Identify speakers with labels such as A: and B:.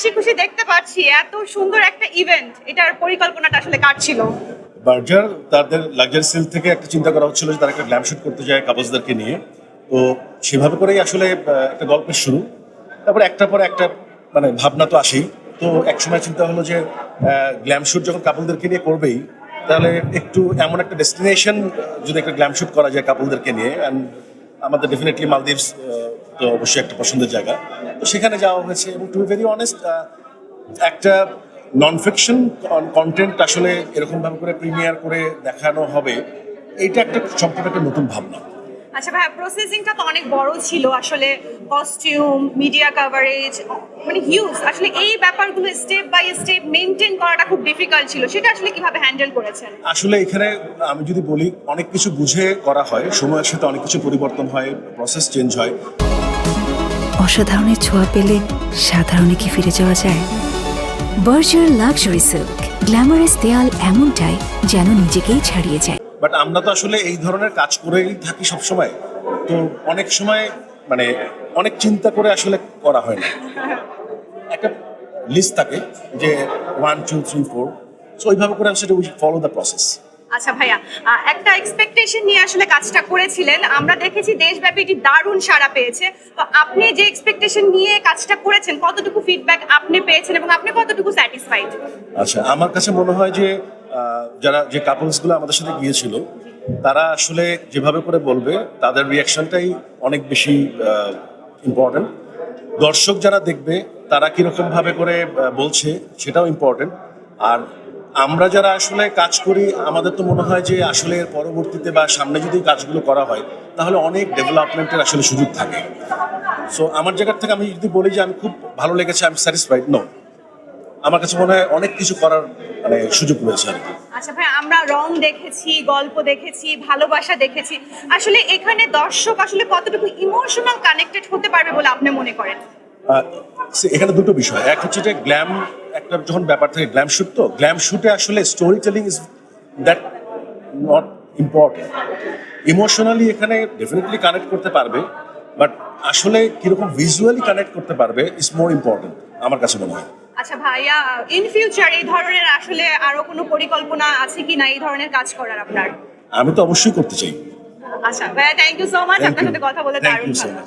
A: হাসি খুশি দেখতে পাচ্ছি, এত সুন্দর একটা ইভেন্ট এটার পরিকল্পনাটা আসলে কার ছিল?
B: বার্জার তাদের লাক্সারি সেল থেকে একটা চিন্তা করা হচ্ছিল যে তারা একটা গ্ল্যাম শুট করতে যায় কাপলসদেরকে নিয়ে। তো সেভাবে করেই আসলে একটা গল্পের শুরু। তারপরে একটা পর একটা মানে ভাবনা তো আসেই। তো একসময় চিন্তা হলো যে গ্ল্যাম শুট যখন কাপলদেরকে নিয়ে করবেই, তাহলে একটু এমন একটা ডেস্টিনেশন যদি একটা গ্ল্যাম শুট করা যায় কাপলদেরকে নিয়ে। অ্যান্ড আমাদের ডেফিনেটলি মালদ্বীপস তো অবশ্যই একটা পছন্দের জায়গা। তো সেখানে যাওয়া হয়েছে এবং টু ভেরি অনেস্ট একটা নন ফিকশন কন্টেন্ট আসলে এরকমভাবে করে প্রিমিয়ার করে দেখানো হবে, এইটা একটা সম্পূর্ণ একটা নতুন ভাবনা।
A: আচ্ছা ভাই প্রসেসিংটা তো অনেক বড় ছিল আসলে কস্টিউম মিডিয়া কভারেজ মানে হিউজ আসলে এই ব্যাপারগুলো স্টেপ বাই স্টেপ মেনটেন করাটা খুব ডিফিকাল্ট ছিল। সেটা আসলে কীভাবে হ্যান্ডেল করেছেন?
B: আসলে এখানে আমি যদি বলি অনেক কিছু বুঝে করা হয় সময়ের সাথে অনেক কিছু পরিবর্তন হয় প্রসেস চেঞ্জ হয়।
C: অসাধারণের ছোঁয়া পেলে সাধারণে কি ফিরে যাওয়া যায়? বার্জার লাক্সারি সিল্ক গ্ল্যামারাস দেয়াল এমনটাই যেন নিজেকেই ছাড়িয়ে যায়।
B: বাট আমরা তো আসলে এই ধরনের কাজ করেই থাকি সব সময় তো অনেক সময় মানে অনেক চিন্তা করে আসলে করা হয় না। একটা লিস্ট থাকে যে one two three four so ওইভাবে করে আসলে উই ফলো দ্য প্রসেস
A: আচ্ছা ভাইয়া একটা এক্সপেকটেশন নিয়ে আসলে কাজটা করেছিলেন। আমরা দেখেছি দেশব্যাপী এটি দারুণ সাড়া পেয়েছে। তো আপনি যে এক্সপেকটেশন নিয়ে কাজটা করেছেন কতটুকু ফিডব্যাক আপনি পেয়েছেন এবং আপনি কতটুকু স্যাটিসফাইড
B: আচ্ছা আমার কাছে মনে হয় যে যারা যে কাপলসগুলো আমাদের সাথে গিয়েছিল, তারা আসলে যেভাবে করে বলবে, তাদের রিয়াকশনটাই অনেক বেশি ইম্পর্টেন্ট দর্শক যারা দেখবে, তারা কীরকম ভাবে করে বলছে, সেটাও ইম্পর্টেন্ট আর আমরা যারা আসলে কাজ করি, আমাদের তো মনে হয় যে আসলে পরবর্তীতে বা সামনে যদি কাজগুলো করা হয়, তাহলে অনেক ডেভেলপমেন্টের আসলে সুযোগ থাকে। সো আমার জায়গার থেকে আমি যদি বলি যে আমি খুব ভালো লেগেছে আমি স্যাটিসফাইড নো আমার কাছে মনে হয় অনেক কিছু করার মানে সুযোগ রয়েছে আর কি।
A: আচ্ছা ভাই আমরা রং দেখেছি গল্প দেখেছি ভালোবাসা দেখেছি। আসলে এখানে দর্শক আসলে কতটুকু ইমোশনাল কানেক্টেড হতে পারবে বলে আপনি মনে করেন?
B: এখানে দুটো বিষয়। এক হচ্ছে যে গ্ল্যাম একটা যখন ব্যাপার থাকে গ্ল্যাম শুট তো গ্ল্যাম শুটে আসলে storytelling is that not important emotionally এখানে ডেফিনেটলি কানেক্ট করতে পারবে বাট আসলে কীরকম ভিজুয়ালি কানেক্ট করতে পারবে ইজ মোর ইম্পর্টেন্ট আমার কাছে মনে হয়।
A: আচ্ছা ভাইয়া ইন ফিউচার এই ধরনের আসলে আরও কোনো পরিকল্পনা আছে কি না এই ধরনের কাজ করার আপনার?
B: আমি তো অবশ্যই করতে চাই।
A: আচ্ছা ভাইয়া থ্যাংক ইউ সো মাচ আপনার সাথে কথা বলে দারুণ ভালো.